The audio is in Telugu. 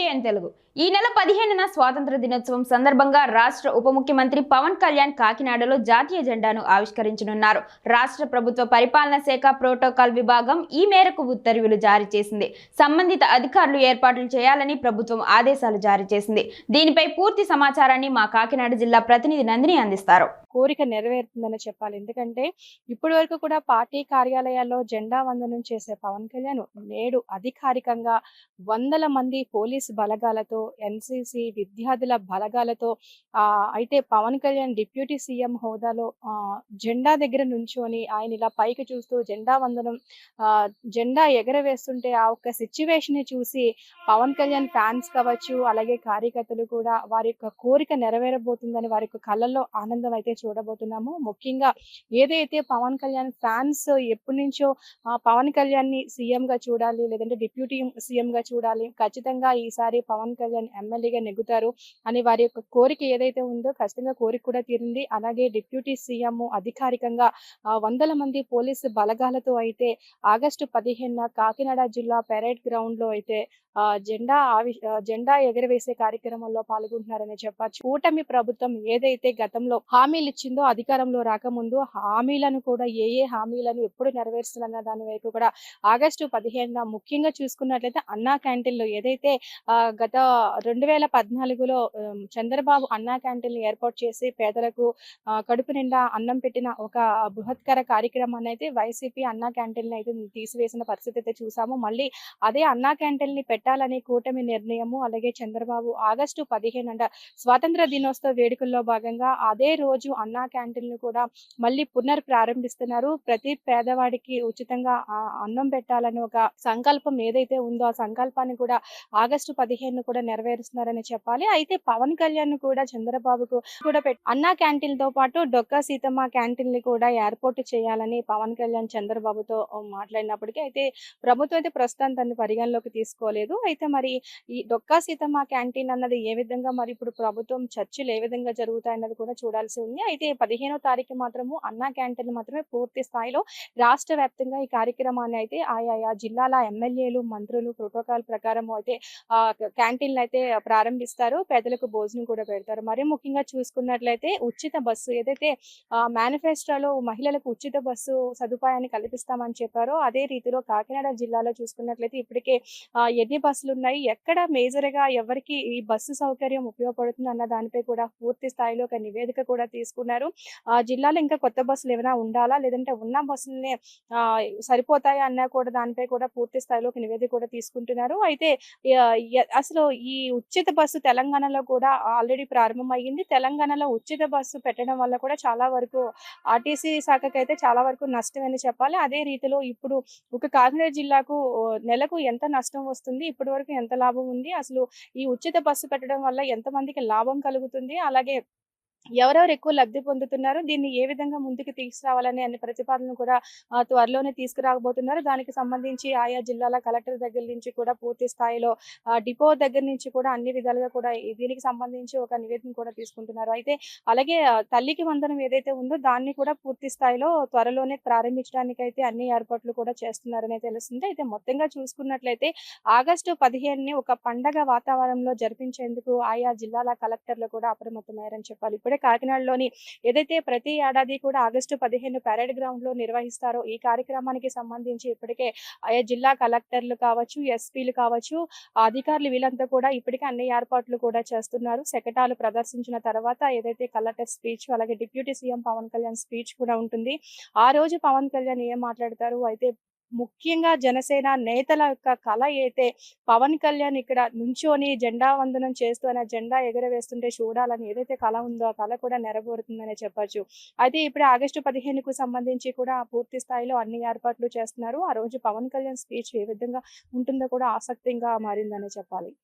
ఎండిఎన్ తెలుగు. ఈ నెల పదిహేనున స్వాతంత్ర దినోత్సవం సందర్భంగా రాష్ట్ర ఉప ముఖ్యమంత్రి పవన్ కళ్యాణ్ కాకినాడలో జాతీయ జెండాను ఆవిష్కరించనున్నారు. రాష్ట్ర ప్రభుత్వ పరిపాలన శాఖ ప్రోటోకాల్ విభాగం ఈ మేరకు ఉత్తర్వులు జారీ చేసింది. సంబంధిత అధికారులు ఏర్పాట్లు చేయాలని ప్రభుత్వం ఆదేశాలు జారీ చేసింది. దీనిపై పూర్తి సమాచారాన్ని మా కాకినాడ జిల్లా ప్రతినిధి నందిని అందిస్తారు. కోరిక నెరవేరుతుందని చెప్పాలి. ఎందుకంటే ఇప్పటి వరకు కూడా పార్టీ కార్యాలయాల్లో జెండా వందనం చేసే పవన్ కళ్యాణ్ నేడు అధికారికంగా వందల మంది పోలీస్ బలగాలతో ఎన్సీసీ విద్యార్థుల బలగాలతో అయితే పవన్ కళ్యాణ్ డిప్యూటీ సీఎం హోదాలో ఆ జెండా దగ్గర నుంచొని ఆయన ఇలా పైకి చూస్తూ జెండా వందనం ఆ జెండా ఎగరవేస్తుంటే ఆ ఒక్క సిచ్యువేషన్ని చూసి పవన్ కళ్యాణ్ ఫ్యాన్స్ కావచ్చు అలాగే కార్యకర్తలు కూడా వారి యొక్క కోరిక నెరవేరబోతుందని వారి యొక్క కళ్ళల్లో ఆనందం అయితే చూడబోతున్నాము. ముఖ్యంగా ఏదైతే పవన్ కళ్యాణ్ ఫ్యాన్స్ ఎప్పటి నుంచో పవన్ కళ్యాణ్ని సీఎం గా చూడాలి లేదంటే డిప్యూటీ సీఎం గా చూడాలి ఖచ్చితంగా ఈసారి పవన్ కళ్యాణ్ ఎమ్మెల్యేగా నెగ్గుతారు అని వారి యొక్క కోరిక ఏదైతే ఉందో ఖచ్చితంగా కోరిక కూడా తీరింది. అలాగే డిప్యూటీ సీఎం అధికారికంగా వందల మంది పోలీసు బలగాలతో అయితే ఆగస్టు పదిహేనున కాకినాడ జిల్లా పెరేడ్ గ్రౌండ్లో అయితే జెండా ఆవి జెండా ఎగరవేసే కార్యక్రమంలో పాల్గొంటున్నారని చెప్పచ్చు. కూటమి ప్రభుత్వం ఏదైతే గతంలో హామీలు ఇచ్చిందో అధికారంలో రాకముందు హామీలను కూడా ఏ ఏ హామీలను ఎప్పుడు నెరవేరుస్తుందన్న దాని వైపు కూడా ఆగస్టు పదిహేనున ముఖ్యంగా చూసుకున్నట్లయితే అన్నా క్యాంటీన్లో ఏదైతే గత రెండు వేల పద్నాలుగులో చంద్రబాబు అన్నా క్యాంటీన్ ఏర్పాటు చేసి పేదలకు కడుపు నిండా అన్నం పెట్టిన ఒక బృహత్కర కార్యక్రమాన్ని అయితే వైసీపీ అన్నా క్యాంటీన్ అయితే తీసివేసిన పరిస్థితి అయితే చూసాము. మళ్ళీ అదే అన్నా క్యాంటీన్ని పెట్టాలని కూటమి నిర్ణయము అలాగే చంద్రబాబు ఆగస్టు పదిహేను అంట స్వాతంత్ర దినోత్సవ వేడుకల్లో భాగంగా అదే రోజు అన్నా క్యాంటీన్ను కూడా మళ్ళీ పునర్ ప్రారంభిస్తున్నారు ప్రతి పేదవాడికి ఉచితంగా అన్నం పెట్టాలని ఒక సంకల్పం ఏదైతే ఉందో ఆ సంకల్పాన్ని కూడా ఆగస్టు పదిహేను కూడా నెరవేరుస్తున్నారని చెప్పాలి. అయితే పవన్ కళ్యాణ్ కూడా చంద్రబాబుకు కూడా అన్నా క్యాంటీన్తో పాటు డొక్కా సీతమ్మ క్యాంటీన్ని కూడా ఏర్పాటు చేయాలని పవన్ కళ్యాణ్ చంద్రబాబుతో మాట్లాడినప్పటికీ అయితే ప్రభుత్వం అయితే ప్రస్తుతం దాన్ని పరిగణలోకి తీసుకోలేదు. అయితే మరి ఈ డొక్కా సీతమ్మ క్యాంటీన్ అన్నది ఏ విధంగా మరి ఇప్పుడు ప్రభుత్వం చర్చలు ఏ విధంగా జరుగుతాయన్నది కూడా చూడాల్సి ఉంది. అయితే పదిహేనో తారీఖు మాత్రము అన్నా క్యాంటీన్ మాత్రమే పూర్తి స్థాయిలో రాష్ట్ర వ్యాప్తంగా ఈ కార్యక్రమాన్ని అయితే ఆయా జిల్లాల ఎమ్మెల్యేలు మంత్రులు ప్రోటోకాల్ ప్రకారం అయితే ఆ క్యాంటీన్లు అయితే ప్రారంభిస్తారు. పేదలకు భోజనం కూడా పెడతారు. మరి ముఖ్యంగా చూసుకున్నట్లయితే ఉచిత బస్సు ఏదైతే మేనిఫెస్టోలో మహిళలకు ఉచిత బస్సు సదుపాయాన్ని కల్పిస్తామని చెప్పారో అదే రీతిలో కాకినాడ జిల్లాలో చూసుకున్నట్లయితే ఇప్పటికే ఎన్ని బస్సులు ఉన్నాయి ఎక్కడ మేజర్గా ఎవరికి ఈ బస్సు సౌకర్యం ఉపయోగపడుతుంది అన్న దానిపై కూడా పూర్తి స్థాయిలో ఒక నివేదిక కూడా తీసుకున్నారు. ఆ జిల్లాలో ఇంకా కొత్త బస్సులు ఏమైనా ఉండాలా? లేదంటే ఉన్న బస్సులనే ఆ, సరిపోతాయా అన్నా కూడా దానిపై కూడా పూర్తి స్థాయిలో ఒక నివేదిక కూడా తీసుకుంటున్నారు. అయితే అసలు ఈ ఉచిత బస్సు తెలంగాణలో కూడా ఆల్రెడీ ప్రారంభం తెలంగాణలో ఉచిత బస్సు పెట్టడం వల్ల కూడా చాలా వరకు ఆర్టీసీ శాఖకి అయితే చాలా వరకు నష్టమని చెప్పాలి. అదే రీతిలో ఇప్పుడు ఒక కాకినాడ జిల్లాకు నెలకు ఎంత నష్టం వస్తుంది ఇప్పటి వరకు ఎంత లాభం ఉంది అసలు ఈ ఉచిత బస్సు పెట్టడం వల్ల ఎంత మందికి లాభం కలుగుతుంది అలాగే ఎవరెవరు ఎక్కువ లబ్ధి పొందుతున్నారు దీన్ని ఏ విధంగా ముందుకు తీసుకురావాలని అనే ప్రతిపాదనలు కూడా త్వరలోనే తీసుకురాబోతున్నారు. దానికి సంబంధించి ఆయా జిల్లాల కలెక్టర్ దగ్గర నుంచి కూడా పూర్తి స్థాయిలో డిపో దగ్గర నుంచి కూడా అన్ని విధాలుగా కూడా దీనికి సంబంధించి ఒక నివేదిక కూడా తీసుకుంటున్నారు. అయితే అలాగే తల్లికి వందనం ఏదైతే ఉందో దాన్ని కూడా పూర్తి స్థాయిలో త్వరలోనే ప్రారంభించడానికి అయితే అన్ని ఏర్పాట్లు కూడా చేస్తున్నారని తెలుస్తుంది. అయితే మొత్తంగా చూసుకున్నట్లయితే ఆగస్టు పదిహేనుని ఒక పండగ వాతావరణంలో జరిపించేందుకు ఆయా జిల్లాల కలెక్టర్లు కూడా అప్రమత్తమయ్యారని చెప్పాలి. ఇప్పుడే కాకినాడలోని ఏదైతే ప్రతి ఏడాది కూడా ఆగస్టు పదిహేను పరేడ్ గ్రౌండ్లో నిర్వహిస్తారో ఈ కార్యక్రమానికి సంబంధించి ఇప్పటికే ఆయా జిల్లా కలెక్టర్లు కావచ్చు ఎస్పీలు కావచ్చు అధికారులు వీళ్ళంతా కూడా ఇప్పటికే అన్ని ఏర్పాట్లు కూడా చేస్తున్నారు. శకటాలు ప్రదర్శించిన తర్వాత ఏదైతే కలెక్టర్ స్పీచ్ అలాగే deputy CM Pawan Kalyan speech కూడా ఉంటుంది. ఆ రోజు పవన్ కళ్యాణ్ ఏం మాట్లాడతారు? అయితే ముఖ్యంగా జనసేన నేతల యొక్క కళ అయితే పవన్ కళ్యాణ్ ఇక్కడ నుంచోని జెండా వందనం చేస్తూ ఆయన జెండా ఎగరవేస్తుంటే చూడాలని ఏదైతే కళ ఉందో ఆ కళ కూడా నెరవేరుతుందనే చెప్పొచ్చు. అయితే ఇప్పుడు ఆగస్టు పదిహేనుకు సంబంధించి కూడా పూర్తి స్థాయిలో అన్ని ఏర్పాట్లు చేస్తున్నారు. ఆ రోజు పవన్ కళ్యాణ్ స్పీచ్ ఏ విధంగా ఉంటుందో కూడా ఆసక్తిగా మారిందనే చెప్పాలి.